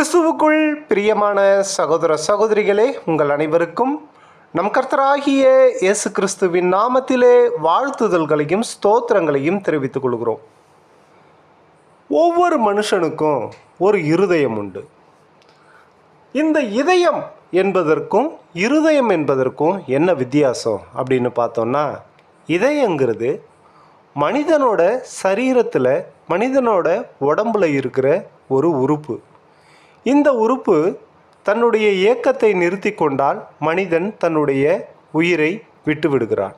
கிறிஸ்துவுக்குள் பிரியமான சகோதர சகோதரிகளே உங்கள் அனைவருக்கும் நம் கர்த்தராகிய இயேசு கிறிஸ்துவின் நாமத்திலே வாழ்த்துதல்களையும் ஸ்தோத்திரங்களையும் தெரிவித்துக் கொள்கிறோம். ஒவ்வொரு மனுஷனுக்கும் ஒரு இருதயம் உண்டு. இந்த இதயம் என்பதற்கும் இருதயம் என்பதற்கும் என்ன வித்தியாசம் அப்படின்னு பார்த்தோம்னா இதயங்கிறது மனிதனோட சரீரத்தில் மனிதனோட உடம்பில் இருக்கிற ஒரு உறுப்பு. இந்த உறுப்பு தன்னுடைய இயக்கத்தை நிறுத்தி கொண்டால் மனிதன் தன்னுடைய உயிரை விட்டுவிடுகிறான்.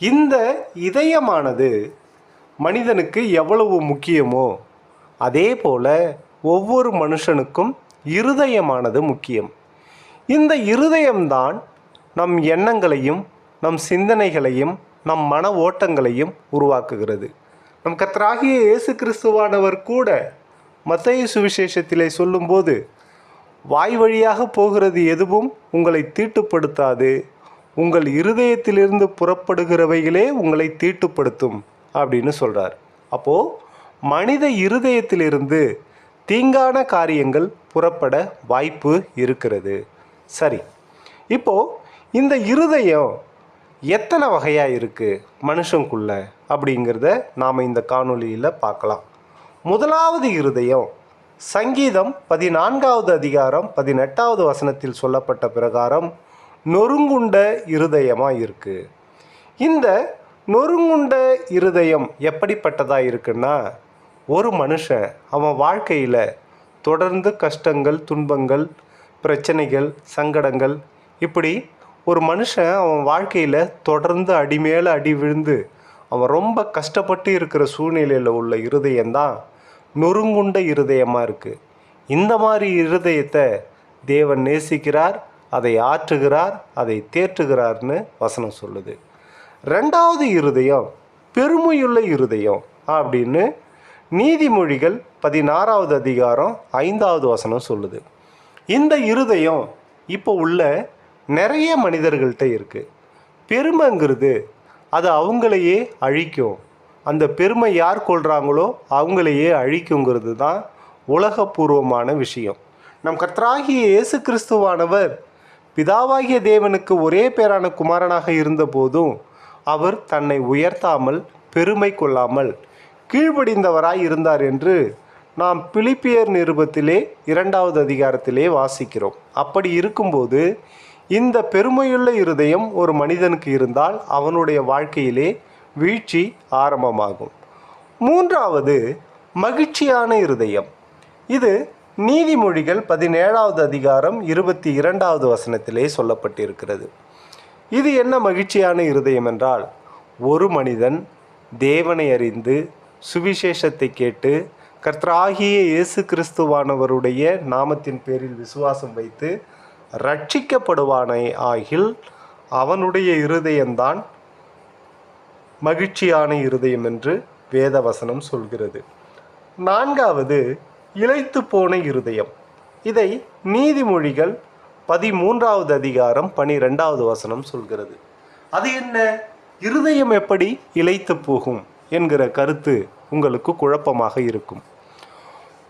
இந்த இதயமானது மனிதனுக்கு எவ்வளவு முக்கியமோ அதே போல ஒவ்வொரு மனுஷனுக்கும் இருதயமானது முக்கியம். இந்த இருதயம்தான் நம் எண்ணங்களையும் நம் சிந்தனைகளையும் நம் மன ஓட்டங்களையும் உருவாக்குகிறது. நம் கத்தராகிய இயேசு கிறிஸ்துவானவர் கூட மத்திய சுவிசேஷத்திலே சொல்லும்போது வாய் வழியாக போகிறது எதுவும் உங்களை தீட்டுப்படுத்தாது. உங்கள் இருதயத்திலிருந்து புறப்படுகிறவைகளே உங்களை தீட்டுப்படுத்தும் அப்படின்னு சொல்கிறார் அப்போது மனித இருதயத்திலிருந்து தீங்கான காரியங்கள் புறப்பட வாய்ப்பு இருக்கிறது. சரி. இப்போது இந்த இருதயம் எத்தனை வகையாக இருக்குது மனுஷனுக்குள்ள அப்படிங்கிறத நாம் இந்த காணொளியில் பார்க்கலாம். முதலாவது இருதயம். சங்கீதம் பதினான்காவது அதிகாரம் பதினெட்டாவது வசனத்தில் சொல்லப்பட்ட பிரகாரம் நொறுங்குண்ட இருதயமாக இருக்குது இந்த நொறுங்குண்ட இருதயம் எப்படிப்பட்டதாக இருக்குன்னா ஒரு மனுஷன் அவன் வாழ்க்கையில் தொடர்ந்து கஷ்டங்கள் துன்பங்கள் பிரச்சனைகள் சங்கடங்கள் இப்படி ஒரு மனுஷன் அவன் வாழ்க்கையில் தொடர்ந்து அடி மேலே அடி விழுந்து அவன் ரொம்ப கஷ்டப்பட்டு இருக்கிற சூழ்நிலையில் உள்ள இருதயம்தான் நொறுங்குண்ட இருதயமாக இருக்குது இந்த மாதிரி இருதயத்தை தேவன் நேசிக்கிறார் அதை ஆற்றுகிறார் அதை தேற்றுகிறார்னு வசனம் சொல்லுது. ரெண்டாவது இருதயம் பெருமையுள்ள இருதயம் அப்படின்னு நீதிமொழிகள் பதினாறாவது அதிகாரம் ஐந்தாவது வசனம் சொல்லுது. இந்த இருதயம் இப்போ உள்ள நிறைய மனிதர்கள்ட்ட இருக்குது பெருமைங்கிறது அது அவங்களையே அழிக்கும். அந்த பெருமை யார் கொள்கிறாங்களோ அவங்களையே அழிக்குங்கிறது தான் உலகபூர்வமான விஷயம். நம் கர்த்தராகிய இயேசு கிறிஸ்துவானவர் பிதாவாகிய தேவனுக்கு ஒரே பேரான குமாரனாக இருந்தபோதும் அவர் தன்னை உயர்த்தாமல் பெருமை கொள்ளாமல் கீழ்ப்படிந்தவராய் இருந்தார் என்று நாம் பிலிப்பியர் நிருபத்திலே இரண்டாவது அதிகாரத்திலே வாசிக்கிறோம். அப்படி இருக்கும்போது இந்த பெருமையுள்ள இருதயம் ஒரு மனிதனுக்கு இருந்தால் அவனுடைய வாழ்க்கையிலே வீழ்ச்சி ஆரம்பமாகும். மூன்றாவது மகிழ்ச்சியான இருதயம். இது நீதிமொழிகள் பதினேழாவது அதிகாரம் இருபத்தி இரண்டாவது வசனத்திலே சொல்லப்பட்டிருக்கிறது. இது என்ன மகிழ்ச்சியான இருதயம் என்றால் ஒரு மனிதன் தேவனை அறிந்து சுவிசேஷத்தை கேட்டு கர்த்தராகிய இயேசு கிறிஸ்துவானவருடைய நாமத்தின் பேரில் விசுவாசம் வைத்து ரட்சிக்கப்படுவானே ஆகில் அவனுடைய இருதயம்தான் மகிழ்ச்சியான இருதயம் என்று வேதவசனம் சொல்கிறது. நான்காவது இழைத்து போன இருதயம். இதை நீதிமொழிகள் பதிமூன்றாவது அதிகாரம் பனிரெண்டாவது வசனம் சொல்கிறது. அது என்ன? இருதயம் எப்படி இழைத்து போகும் என்கிற கருத்து உங்களுக்கு குழப்பமாக இருக்கும்.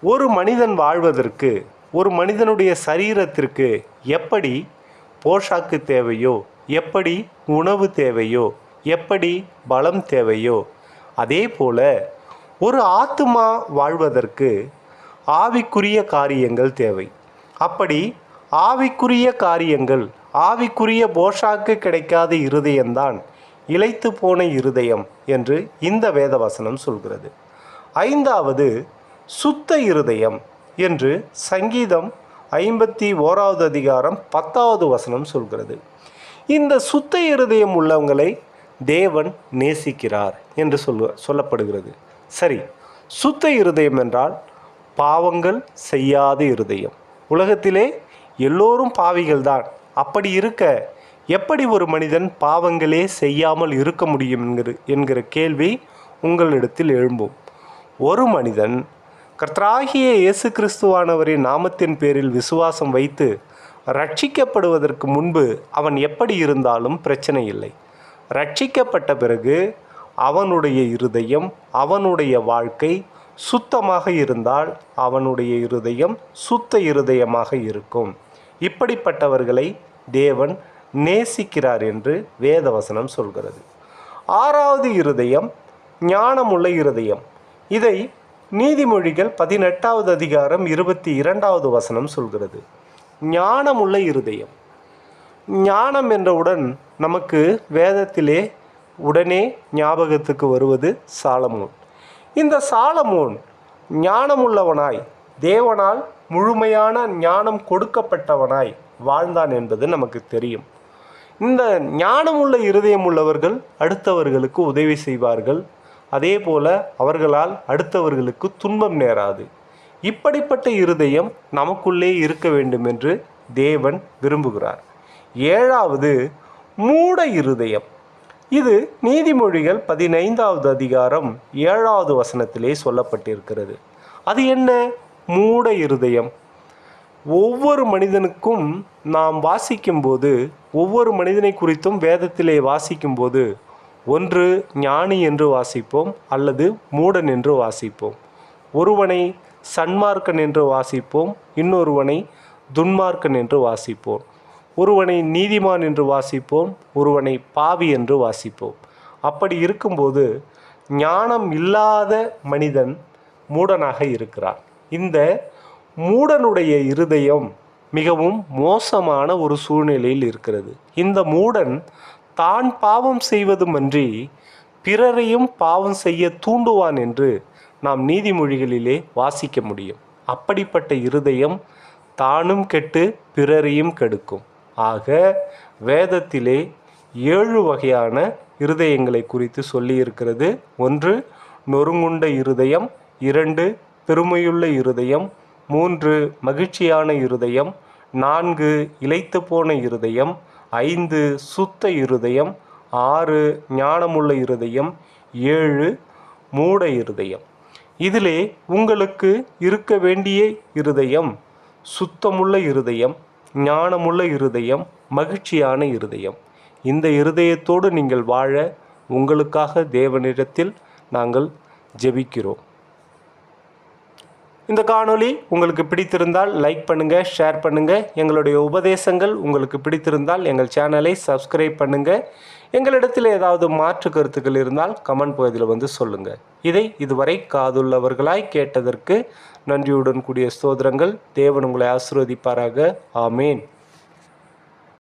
ஒரு மனிதன் வாழ்வதற்கு ஒரு மனிதனுடைய சரீரத்திற்கு எப்படி போஷாக்கு தேவையோ எப்படி உணவு தேவையோ எப்படி பலம் தேவையோ அதே போல ஒரு ஆத்துமா வாழ்வதற்கு ஆவிக்குரிய காரியங்கள் தேவை. அப்படி ஆவிக்குரிய காரியங்கள் ஆவிக்குரிய போஷாக்கு கிடைக்காத இருதயம்தான் இழைத்து போன இருதயம் என்று இந்த வேதவசனம் சொல்கிறது. ஐந்தாவது சுத்த இருதயம் என்று சங்கீதம் ஐம்பத்தி ஓராவது அதிகாரம் பத்தாவது வசனம் சொல்கிறது. இந்த சுத்த இருதயம் உள்ளவங்களை தேவன் நேசிக்கிறார் என்று சொல்ல சொல்லப்படுகிறது. சரி சுத்த இருதயம் என்றால் பாவங்கள் செய்யாத இருதயம். உலகத்திலே எல்லோரும் பாவிகள்தான். அப்படி இருக்க எப்படி ஒரு மனிதன் பாவங்களே செய்யாமல் இருக்க முடியும் என்கிற என்கிற கேள்வி உங்களிடத்தில் எழும்பும். ஒரு மனிதன் கர்த்தராகிய இயேசு கிறிஸ்துவானவரின் நாமத்தின் பேரில் விசுவாசம் வைத்து ரட்சிக்கப்படுவதற்கு முன்பு அவன் எப்படி இருந்தாலும் பிரச்சனை இல்லை. ரட்சிக்கப்பட்ட பிறகு அவனுடைய இருதயம் அவனுடைய வாழ்க்கை சுத்தமாக இருந்தால் அவனுடைய இருதயம் சுத்த இருதயமாக இருக்கும். இப்படிப்பட்டவர்களை தேவன் நேசிக்கிறார் என்று வேதவசனம் சொல்கிறது. ஆறாவது இருதயம் ஞானமுள்ள இருதயம். இதை நீதிமொழிகள் பதினெட்டாவது அதிகாரம் இருபத்தி இரண்டாவது வசனம் சொல்கிறது. ஞானமுள்ள இருதயம். ஞானம் என்றவுடன் நமக்கு வேதத்திலே உடனே ஞாபகத்துக்கு வருவது சாலமோன். இந்த சாலமோன் ஞானமுள்ளவனாய் தேவனால் முழுமையான ஞானம் கொடுக்கப்பட்டவனாய் வாழ்ந்தான் என்பது நமக்கு தெரியும். இந்த ஞானமுள்ள இருதயம் உள்ளவர்கள் அடுத்தவர்களுக்கு உதவி செய்வார்கள். அதே போல அவர்களால் அடுத்தவர்களுக்கு துன்பம் நேராது. இப்படிப்பட்ட இருதயம் நமக்குள்ளே இருக்க வேண்டும் என்று தேவன் விரும்புகிறார். ஏழாவது மூட இருதயம். இது நீதிமொழிகள் பதினைந்தாவது அதிகாரம் ஏழாவது வசனத்திலே சொல்லப்பட்டிருக்கிறது. அது என்ன? மூட இருதயம். ஒவ்வொரு மனிதனுக்கும் நாம் வாசிக்கும்போது ஒவ்வொரு மனிதனை குறித்தும் வேதத்திலே வாசிக்கும்போது ஒன்று ஞானி என்று வாசிப்போம் அல்லது மூடன் என்று வாசிப்போம். ஒருவனை சன்மார்க்கன் என்று வாசிப்போம் இன்னொருவனை துன்மார்க்கன் என்று வாசிப்போம். ஒருவனை நீதிமான் என்று வாசிப்போம் ஒருவனை பாவி என்று வாசிப்போம். அப்படி இருக்கும்போது ஞானம் இல்லாத மனிதன் மூடனாக இருக்கிறான். இந்த மூடனுடைய இருதயம் மிகவும் மோசமான ஒரு சூழ்நிலையில் இருக்கிறது. இந்த மூடன் தான் பாவம் செய்வதுமன்றி பிறரையும் பாவம் செய்ய தூண்டுவான் என்று நாம் நீதிமொழிகளிலே வாசிக்க முடியும். அப்படிப்பட்ட இருதயம் தானும் கெட்டு பிறரையும் கெடுக்கும். ஆக வேதத்திலே ஏழு வகையான இருதயங்களை குறித்து சொல்லியிருக்கிறது. ஒன்று நொறுங்குண்ட இருதயம். இரண்டு பெருமையுள்ள இருதயம். மூன்று மகிழ்ச்சியான இருதயம். நான்கு இழைத்து போன இருதயம். ஐந்து சுத்த இருதயம். ஆறு ஞானமுள்ள இருதயம். ஏழு மூட இருதயம். இதிலே உங்களுக்கு இருக்க வேண்டிய இருதயம் சுத்தமுள்ள இருதயம். ஞானமுள்ள இருதயம் மகிழ்ச்சியான இருதயம். இந்த இருதயத்தோடு நீங்கள் வாழ உங்களுக்காக தேவனிடத்தில் நாங்கள் ஜெபிக்கிறோம். இந்த காணொளி உங்களுக்கு பிடித்திருந்தால் லைக் பண்ணுங்கள் ஷேர் பண்ணுங்கள் எங்களுடைய உபதேசங்கள் உங்களுக்கு பிடித்திருந்தால் எங்கள் சேனலை சப்ஸ்கிரைப் பண்ணுங்கள் எங்களிடத்தில் ஏதாவது மாற்று கருத்துக்கள் இருந்தால் கமெண்ட் பகுதியில் வந்து சொல்லுங்கள் இதை இதுவரை காதுள்ளவர்களாய் கேட்டதற்கு நன்றியுடன் கூடிய ஸ்தோத்திரங்கள். தேவன் உங்களை ஆசிர்வதிப்பாராக. ஆமேன்.